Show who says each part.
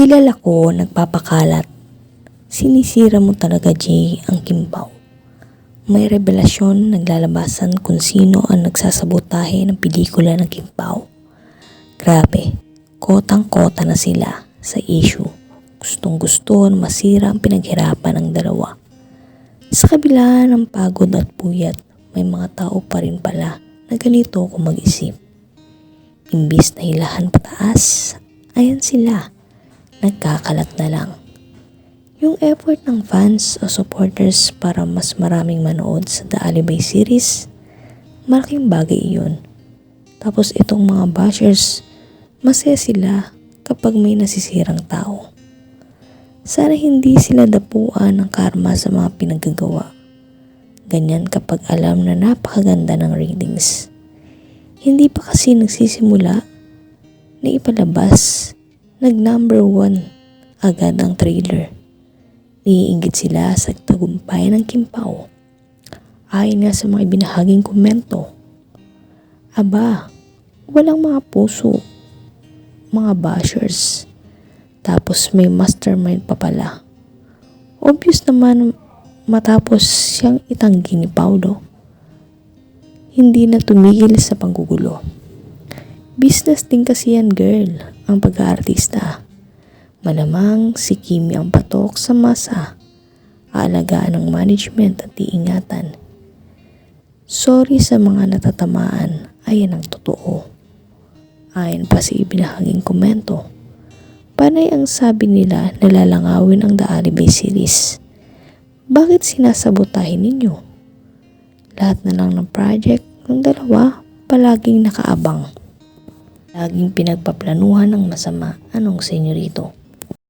Speaker 1: Kilala ko nagpapakalat. Sinisira mo talaga, Jay, ang kimpaw. May revelasyon naglalabasan kung sino ang nagsasabotahe ng pelikula ng kimpaw. Grabe, kotang-kota na sila sa issue. Gustong gusto masira ang pinaghirapan ng dalawa. Sa kabila ng pagod at puyat, may mga tao pa rin pala na ganito kung mag-isip. Imbis na hilahan pataas, ayan sila, nagkakalat na lang. Yung effort ng fans o supporters para mas maraming manood sa The Alibay series, malaking bagay iyon. Tapos itong mga bashers, masaya sila kapag may nasisirang tao. Sana hindi sila dapuan ng karma sa mga pinagagawa. Ganyan kapag alam na napakaganda ng ratings. Hindi pa kasi nagsisimula na ipalabas, nag number one agad ang trailer. Niiingit sila sa tagumpay ng Kimpaw. Ayon nga sa mga ibinahaging komento. Aba, walang mga puso, mga bashers. Tapos may mastermind pa pala. Obvious naman matapos siyang itanggi ni Paulo. Hindi na tumigil sa panggugulo. Business din kasi yan girl, ang pag-aartista. Malamang si Kimi ang patok sa masa. Aalagaan ng management at iingatan. Sorry sa mga natatamaan, ayan ang totoo. Ayon pa sa ibinahaging komento. Panay ang sabi nila nalalangawin ang The Alibay series. Bakit sinasabotahin ninyo? Lahat na lang ng project ng dalawa palaging nakaabang. Laging pinagpaplanuhan ng masama. Anong senyorito?